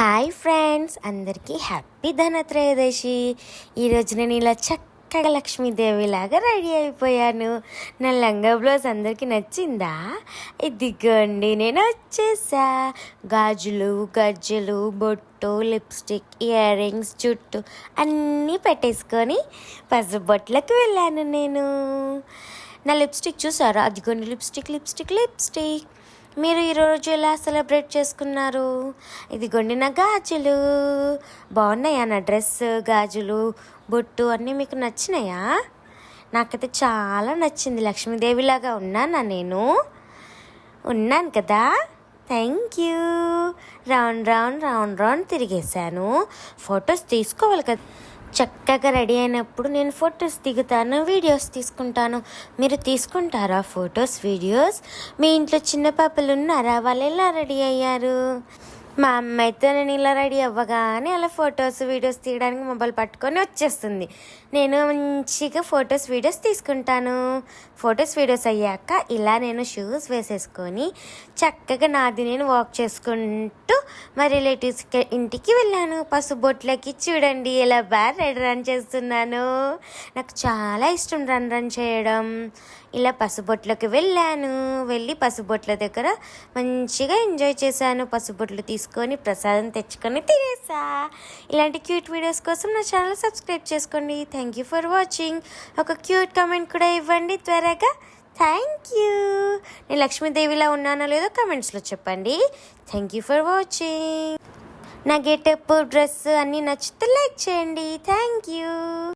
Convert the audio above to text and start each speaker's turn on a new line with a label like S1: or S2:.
S1: Hi friends అందరికీ happy Dhanatrayodashi. ఈరోజు నేను ఇలా చక్కగా లక్ష్మీదేవిలాగా రెడీ అయిపోయాను. నా లంగా బ్లౌజ్ అందరికీ నచ్చిందా? ఇదిగోండి నేను వచ్చేసా. గాజులు గజ్జలు బొట్టు లిప్స్టిక్ ఇయర్ రింగ్స్ జుట్టు అన్నీ పెట్టేసుకొని పసుబొట్లకు వెళ్ళాను నేను. నా లిప్స్టిక్ చూసారా? అదిగోండి లిప్స్టిక్ లిప్స్టిక్ లిప్స్టిక్. మీరు ఈరోజు ఎలా సెలబ్రేట్ చేసుకున్నారు? ఇదిగోండి నా గాజులు బాగున్నాయా నా డ్రెస్ గాజులు బొట్టు అన్నీ మీకు నచ్చినాయా? నాకైతే చాలా నచ్చింది. లక్ష్మీదేవిలాగా ఉన్నానా నేను? ఉన్నాను కదా? Thank you round round round round తిరిగేశాను. Photos తీసుకోవాలి కదా? చక్కగా రెడీ అయినప్పుడు నేను ఫొటోస్ దిగుతాను వీడియోస్ తీసుకుంటాను. మీరు తీసుకుంటారా ఫొటోస్ వీడియోస్? మీ ఇంట్లో చిన్న పాపలు ఉన్నారా? వాళ్ళు ఎలా రెడీ అయ్యారు? మా అమ్మ అయితే నేను ఇలా రెడీ అవ్వగానే అలా ఫొటోస్ వీడియోస్ తీయడానికి మొబైల్ పట్టుకొని వచ్చేస్తుంది. నేను మంచిగా ఫొటోస్ వీడియోస్ తీసుకుంటాను. ఫొటోస్ వీడియోస్ అయ్యాక ఇలా నేను షూస్ వేసేసుకొని చక్కగా నాది నేను వాక్ చేసుకుంటూ మా రిలేటివ్స్ ఇంటికి వెళ్ళాను. పసుబొట్లకి చూడండి ఎలా బాగా రెడ్ రన్ చేస్తున్నాను. నాకు చాలా ఇష్టం రన్ రన్ చేయడం. ఇలా పసుబొట్లకి వెళ్ళాను. వెళ్ళి పసుబొట్ల దగ్గర మంచిగా ఎంజాయ్ చేశాను. పసుబొట్లు తీసుకొని ప్రసాదం తెచ్చుకొని తినేసా. ఇలాంటి క్యూట్ వీడియోస్ కోసం నా ఛానల్ సబ్స్క్రైబ్ చేసుకోండి. థ్యాంక్ యూ ఫర్ వాచింగ్ ఒక క్యూట్ కామెంట్ కూడా ఇవ్వండి త్వరగా. థ్యాంక్ యూ నేను లక్ష్మీదేవిలా ఉన్నానో లేదో కమెంట్స్లో చెప్పండి. థ్యాంక్ యూ ఫర్ వాచింగ్ నా గెటప్ డ్రెస్ అన్నీ నచ్చితే లైక్ చేయండి. Thank you